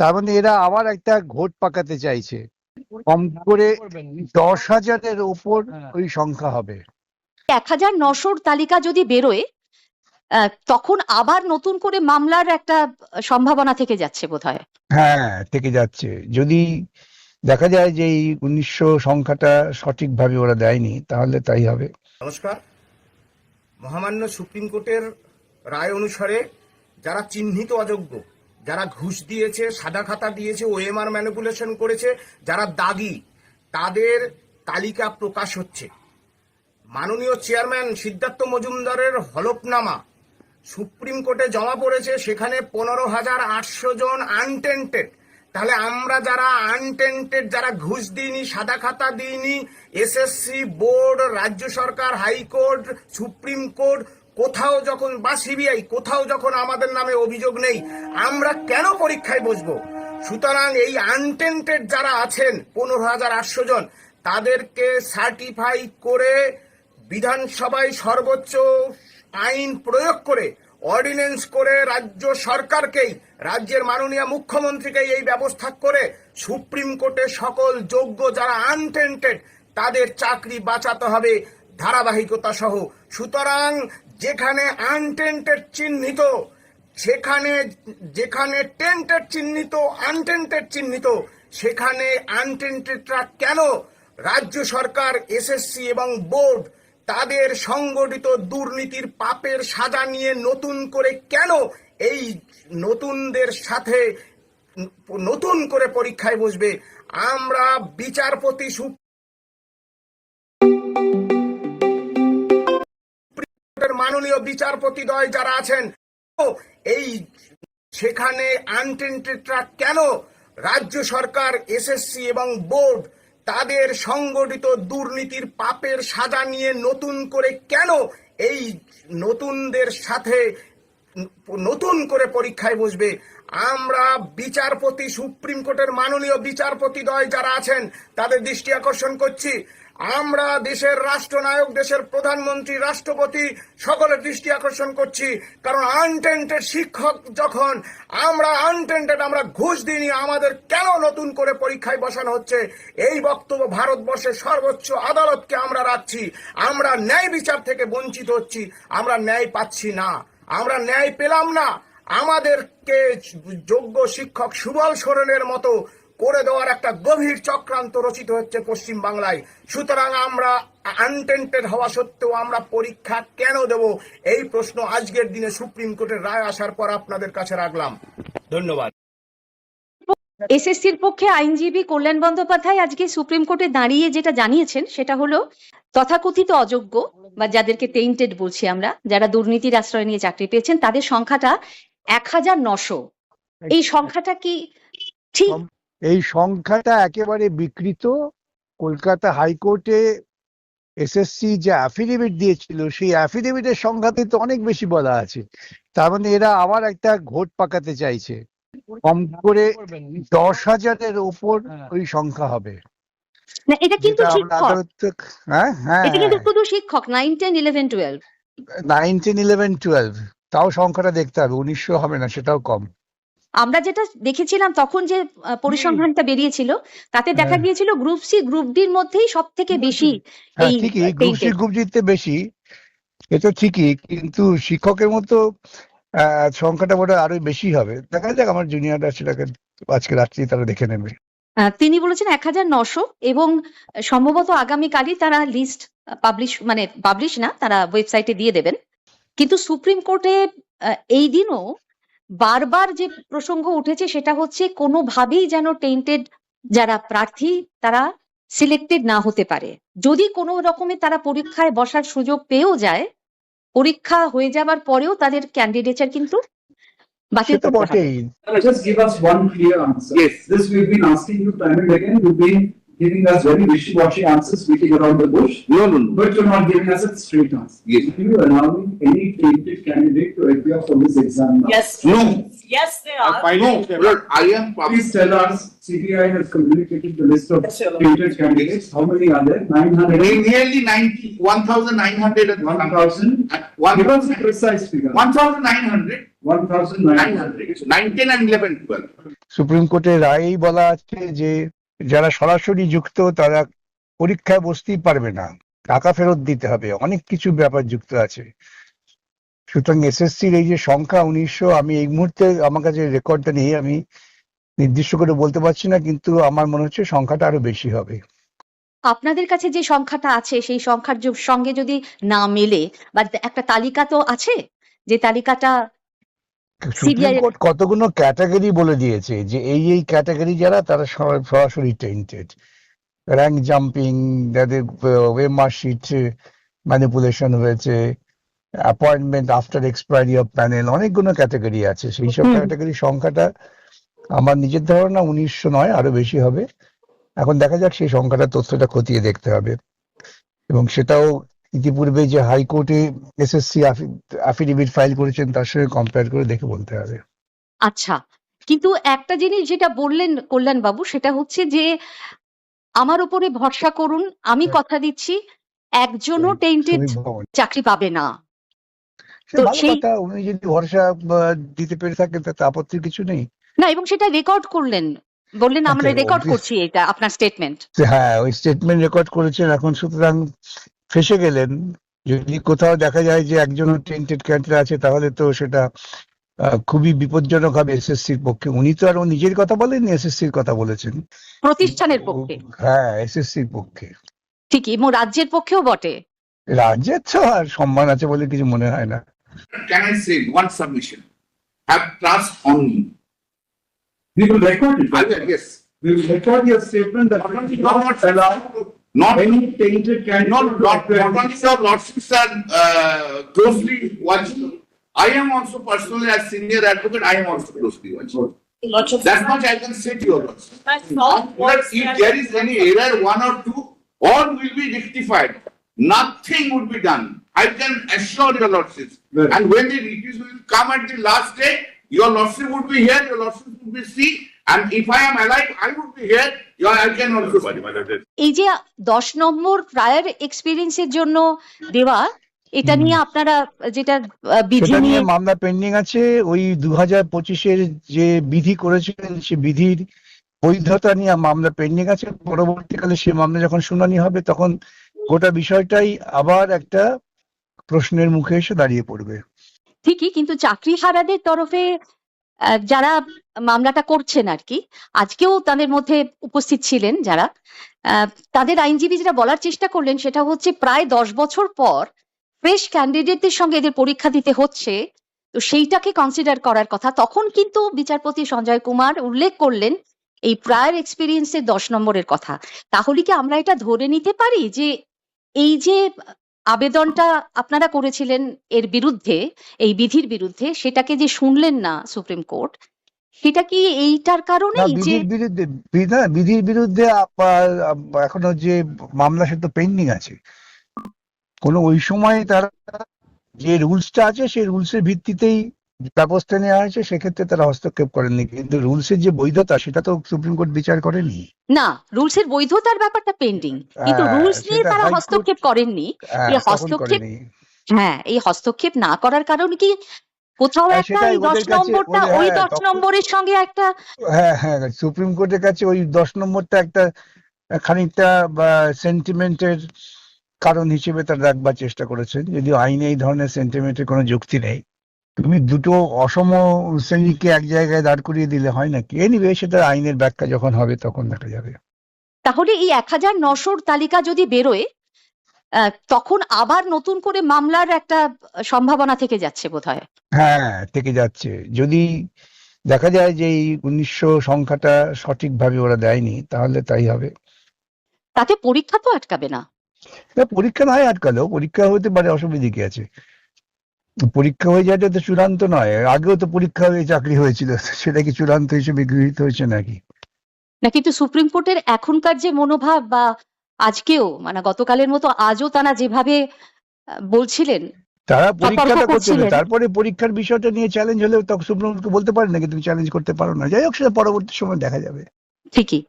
তার মানে এরা আবার একটা ঘোট পাকাতে চাইছে। কম করে দশ হাজারের ওপর ওই সংখ্যা হবে। এক হাজার নশোর তালিকা যদি বেরোয় তখন আবার নতুন করে মামলার একটা সম্ভাবনা থেকে যাচ্ছে বোধহয়। হ্যাঁ থেকে যাচ্ছে। যদি দেখা যায় যে এই উনিশশো সংখ্যাটা সঠিকভাবে ওরা দেয়নি তাহলে তাই হবে। নমস্কার। মহামান্য সুপ্রিম কোর্টের রায় অনুসারে যারা চিহ্নিত অযোগ্য যারা ঘুষ দিয়েছে, সাদা খাতা দিয়েছে ওএমআর ম্যানিপুলেশন করেছে, যারা দাগি, তাদের তালিকা প্রকাশ হচ্ছে। মাননীয় চেয়ারম্যান সিদ্ধার্থ মজুমদারের হলফনামা সুপ্রিম কোর্টে জমা পড়েছে, সেখানে পনেরো হাজার আটশো জন আনটেন্টেড তাহলে আমরা যারা আনটেন্টেড যারা ঘুষ দিইনি, সাদা খাতা দিইনি এসএসসি বোর্ড রাজ্য সরকার হাইকোর্ট সুপ্রিম কোর্ট কোথাও যখন বা সিবিআই, কোথাও যখন আমাদের নামে অভিযোগ নেই, আমরা কেন পরীক্ষায় বসবো? সুতরাং এই আনটেন্টেড যারা আছেন, পনেরো হাজার আটশো জন, তাদেরকে সার্টিফাই করে বিধানসভায় সর্বোচ্চ আইন প্রয়োগ করে অর্ডিন্যান্স করে রাজ্য সরকারকেই, রাজ্যের মাননীয় মুখ্যমন্ত্রীকে এই ব্যবস্থা করে সুপ্রিম কোর্টে সকল যোগ্য যারা আনটেন্টেড তাদের চাকরি বাঁচাতে হবে, ধারাবাহিকতা সহ। সুতরাং যেখানে আনটেন্টেড চিহ্নিত, সেখানে, যেখানে টেন্টেড চিহ্নিত আনটেন্টেড চিহ্নিত, সেখানে আনটেন্টেডরা কেন রাজ্য সরকার এসএসসি এবং বোর্ড তাদের সংগঠিত দুর্নীতির পাপের সাজা নিয়ে নতুন করে কেন এই নতুনদের সাথে নতুন করে পরীক্ষায় বসবে? আমরা বিচারপতি সুপ্রিম মাননীয় বিচারপতি দ্বয় যারা আছেন এই সেখানে আনটেন্টেডরা কেন রাজ্য সরকার এসএসসি এবং বোর্ড তাদের সংগঠিত দুর্নীতির পাপের সাজা নিয়ে নতুন করে কেন এই নতুনদের সাথে নতুন করে পরীক্ষায় বসবে? আমরা বিচারপতি, সুপ্রিম কোর্টের মাননীয় বিচারপতি দ্বয় যারা আছেন, তাদের দৃষ্টি আকর্ষণ করছি। আমরা দেশের রাষ্ট্রনায়ক, দেশের প্রধানমন্ত্রী, রাষ্ট্রপতি সকলের দৃষ্টি আকর্ষণ করছি। কারণ আনটেন্টেড শিক্ষক যখন আমরা আনটেন্টেড আমরা ঘুষ দিইনি, আমাদের কেন নতুন করে পরীক্ষায় বসানো হচ্ছে? এই বক্তব্য ভারতবর্ষের সর্বোচ্চ আদালতকে আমরা রাখছি। আমরা ন্যায় বিচার থেকে বঞ্চিত হচ্ছি। আমরা ন্যায় পাচ্ছি না। আমরা ন্যায় পেলাম না। আমাদেরকে যোগ্য শিক্ষক সুবল সোরেনের মতো করে দেওয়ার একটা গভীর চক্রান্ত রচিত হচ্ছে পশ্চিম বাংলায় সুতরাং আমরা আনটেন্টেড হওয়া সত্ত্বেও আমরা পরীক্ষা কেন দেব? এই প্রশ্ন আজকের দিনে সুপ্রিম কোর্টের রায় আসার পর আপনাদের কাছে রাখলাম। ধন্যবাদ। এসএসসির পক্ষে আইনজীবী কল্যাণ বন্দ্যোপাধ্যায় আজকে সুপ্রিম কোর্টে দাঁড়িয়ে যেটা জানিয়েছেন, সেটা হলো তথাকথিত অযোগ্য বা যাদেরকে টেইন্টেড বলছি আমরা, যারা দুর্নীতির আশ্রয় নিয়ে চাকরি পেয়েছেন, তাদের সংখ্যাটা এক হাজার নশো। এই সংখ্যাটা কি ঠিক? এই সংখ্যাটা একেবারে বিকৃত। কলকাতা হাইকোর্টে এসএসসি যে অ্যাফিডেভিট দিয়েছিল সেই অ্যাফিডেভিটের সংখ্যাতে তো অনেক বেশি বলা আছে। তার মানে এরা আবার একটা ঘোট পাকাতে চাইছে। কম করে দশ হাজারের ওপর ওই সংখ্যা হবে। না এটা কিন্তু শিক্ষক। হ্যাঁ হ্যাঁ। এটা কিন্তু শুধু শিক্ষক nine ten eleven twelve nineteen eleven twelve তাও সংখ্যাটা দেখতে হবে উনিশশো হবে না সেটাও কম। আমরা যেটা দেখেছিলাম তখন যে পরিসংখ্যানটা বেরিয়েছিল তাতে দেখা হ্যাঁ। গিয়েছিল গ্রুপ সি গ্রুপ ডির মধ্যেই সব থেকে বেশি হ্যাঁ এই ঠিকই গ্রুপ সি। গ্রুপ জিতে বেশি এ তো ঠিকই কিন্তু শিক্ষকের মতো সংখ্যাটা বোধ আরও বেশি হবে দেখা যাক আমার জুনিয়ররা সেটাকে আজকে রাত্রি তারা দেখে নেবে তিনি বলেছেন এক হাজার নশো এবং সম্ভবত আগামীকালই তারা লিস্ট পাবলিশ মানে পাবলিশ না তারা ওয়েবসাইটে দিয়ে দেবেন কিন্তু সুপ্রিম কোর্টে এই দিনও বারবার যে প্রসঙ্গ উঠেছে সেটা হচ্ছে কোনোভাবেই যেন টেন্টেড যারা প্রার্থী তারা সিলেক্টেড না হতে পারে। যদি কোনো রকমে তারা পরীক্ষায় বসার সুযোগ পেয়েও যায় পরীক্ষা হয়ে যাবার পরেও তাদের ক্যান্ডিডেচার কিন্তু বাতিল সে করতে হবে। বটেই Now, just give us one clear answer. Yes. This we've been asking you time and again, you've been giving us very wishy-washy answers, beating around the bush, No, no, no. but you're not giving us a straight answer. Yes. Are you allowing any tainted candidate to appear for this exam now? Yes. No. Yes, they are. No, Lord, I am public. Please tell us, CBI has communicated the list of Yes, Your Lord. tainted candidates, how many are there? Nine hundred? Nearly ninety, one thousand nine hundred and One thousand? One Give us a thousand, precise figure. one thousand nine hundred, One thousand nine nine hundred, hundred. nine, ten and eleven, twelve. Supreme কোর্টের রায়েই বলা আছে যে যারা সরাসরি যুক্ত, তারা পরীক্ষায় বসতেই পারবে না। টাকা ফেরত দিতে হবে, অনেক কিছু ব্যাপার যুক্ত আছে। সুতরাং এসএসসির এই যে সংখ্যা উনিশশো, আমি এই মুহূর্তে আমার কাছে রেকর্ডটা নেই, আমি নির্দিষ্ট করে বলতে পারছি না, কিন্তু আমার মনে হচ্ছে সংখ্যাটা আরও বেশি হবে। আপনাদের কাছে যে সংখ্যাটা আছে, সেই সংখ্যার সঙ্গে যদি না মেলে, বা একটা তালিকা তো আছে? যে তালিকাটা সুপ্রিম কোর্ট কতগুলো ক্যাটাগরি বলে দিয়েছে যে এই এই ক্যাটাগরি যারা তারা সরা- সরাসরি টেন্টেড র্যাঙ্ক জাম্পিং যাদের ওয়েমার শিট ম্যানিপুলেশন হয়েছে appointment after expiry of panel অনেকগুলো ক্যাটাগরি আছে। সেই সব। ক্যাটাগরি সংখ্যাটা আমার নিজের ধারণা উনিশশো নয় আরও বেশি হবে। এখন দেখা যাক সেই সংখ্যাটা তথ্যটা খতিয়ে দেখতে হবে। এবং সেটাও ইতিপূর্বে যে হাইকোর্টে এসএসসি অ্যাফিডেভিট ফাইল করেছেন তার সঙ্গে কম্পেয়ার করে দেখে বলতে হবে। আচ্ছা কিন্তু একটা জিনিস যেটা বললেন কল্যাণ বাবু সেটা হচ্ছে যে আমার উপরে ভরসা করুন আমি কথা দিচ্ছি একজনও টেন্টেড চাকরি পাবে না। সে তো সেই- উনি যদি ভরসা দিতে পেরে থাকেন তাতে আপত্তির কিছু নেই। না এবং সেটা রেকর্ড করলেন বললেন আমরা রেকর্ড করছি এটা আপনার স্টেটমেন্ট হ্যাঁ ওই স্টেটমেন্ট রেকর্ড করেছেন এখন সুতরাং ফেসে গেলেন যদি কোথাও দেখা যায় যে একজন টেন্টেড ক্যান্ডিডেট আছে তাহলে তো সেটা খুবই বিপজ্জনক হবে এসএসসির পক্ষে উনি তো আর ও নিজের কথা বলেননি এসএসসির কথা বলেছেন প্রতিষ্ঠানের পক্ষে হ্যাঁ এসএসসির পক্ষে ঠিকই এবং রাজ্যের পক্ষেও বটে রাজ্যের তো আর সম্মান আছে বলে কিছু মনে হয় না Can I say one submission? Have trust on me. We will record it. Yes. We will record your statement that we will not allow Not, any tainted candidate. not, to not, appear. not only your lordships are uh, closely watching. I am also personally as senior advocate, I am also closely watching. Lots of. That much I can say to your lordship. That's not But if there is any error, one or two, all will be rectified. Nothing would be done. I can assure your lordships. Well- And when the recuse will come at the last day, your lordship would be here, your lordship would be see. And if I am alive, I would be here, এই যে দশ নম্বর prior এক্সপিরিয়েন্সের জন্য দেওয়া এটা নিয়ে আপনারা যেটা বিধি নিয়ে মামলা পেন্ডিং আছে। ওই দু হাজার পঁচিশের যে বিধি করেছিলেন সে বিধির বৈধতা নিয়ে মামলা পেন্ডিং আছে। পরবর্তীকালে সে মামলা যখন শুনানি হবে তখন গোটা বিষয়টাই আবার একটা প্রশ্নের মুখে এসে দাঁড়িয়ে পড়বে। ঠিকই কিন্তু চাকরি হারাদের তরফে যারা মামলাটা করছেন আর কি, আজকেও তাদের মধ্যে উপস্থিত ছিলেন যারা তাদের আইনজীবী যেটা বলার চেষ্টা করলেন সেটা হচ্ছে প্রায় দশ বছর পর ফ্রেশ ক্যান্ডিডেটদের সঙ্গে এদের পরীক্ষা দিতে হচ্ছে, তো সেইটাকে কনসিডার করার কথা। তখন কিন্তু বিচারপতি সঞ্জয় কুমার উল্লেখ করলেন এই প্রায়ার এক্সপিরিয়েন্সের দশ নম্বরের কথা। তাহলে কি আমরা এটা ধরে নিতে পারি যে এই যে আবেদনটা আপনারা করেছিলেন এর বিরুদ্ধে এই বিধির বিরুদ্ধে সেটাকে যে শুনলেন না সুপ্রিম কোর্ট সেটা কি এইটার কারণে যে বিধির বিরুদ্ধে বিধির বিরুদ্ধে এখনও যে মামলা সে তো পেন্ডিং আছে। কোন ওই সময় তারা যে রুলসটা আছে সেই রুলসের ভিত্তিতেই ব্যবস্থা নেওয়া হয়েছে সেক্ষেত্রে তারা হস্তক্ষেপ করেননি। কিন্তু রুলসের যে বৈধতা সেটা তো সুপ্রিম কোর্ট বিচার করেনি। না রুলসের বৈধতার ব্যাপারটা পেন্ডিং কিন্তু হ্যাঁ, রুলস নিয়ে তারা হস্তক্ষেপ করেননি। হ্যাঁ, এই হস্তক্ষেপ- হ্যাঁ এই হস্তক্ষেপ না করার কারণে কি কোথাও হ্যাঁ, একটা দশ নম্বরটা ওই দশ নম্বরের সঙ্গে একটা হ্যাঁ হ্যাঁ সুপ্রিম কোর্টের কাছে ওই দশ নম্বরটা একটা খানিকটা বা সেন্টিমেন্টের কারণ হিসেবে তারা রাখবার চেষ্টা করেছেন যদিও আইনে এই ধরনের সেন্টিমেন্টের কোনো যুক্তি নেই। তুমি দুটো অসম শ্রেণীকে এক জায়গায় দাঁড় করিয়ে দিলে হয় নাকি? এনিওয়ে সেটা আইনের ব্যাখ্যা যখন হবে তখন দেখা যাবে। তাহলে এই এক হাজার নশোর তালিকা যদি বেরোয় তখন আবার নতুন করে মামলার একটা সম্ভাবনা থেকে যাচ্ছে বোধহয়। হ্যাঁ থেকে যাচ্ছে। যদি দেখা যায় যে এই উনিশশো সংখ্যাটা সঠিকভাবে ওরা দেয়নি তাহলে তাই হবে। তাতে পরীক্ষা তো আটকাবে না। না, পরীক্ষা নয় আটকালেও পরীক্ষা হতে পারে অসুবিধে কি আছে? পরীক্ষা হয়ে যাওয়াটা তো চূড়ান্ত নয়। আগেও তো পরীক্ষা হয়ে চাকরি হয়েছিল সেটা কি চূড়ান্ত হিসেবে গৃহীত হয়েছে নাকি? না কিন্তু সুপ্রিম কোর্টের এখনকার যে মনোভাব বা আজকেও মানে গতকালের মতো আজও তারা যেভাবে বলছিলেন তারা পরীক্ষাটা করতে করছিলেন। তারপরে পরীক্ষার বিষয়টা নিয়ে চ্যালেঞ্জ হলে তখন সুপ্রিম কোর্টকে বলতে পারেন নাকি তুমি চ্যালেঞ্জ করতে পারো না? যাই হোক সেটা পরবর্তী সময় দেখা যাবে। ঠিকই।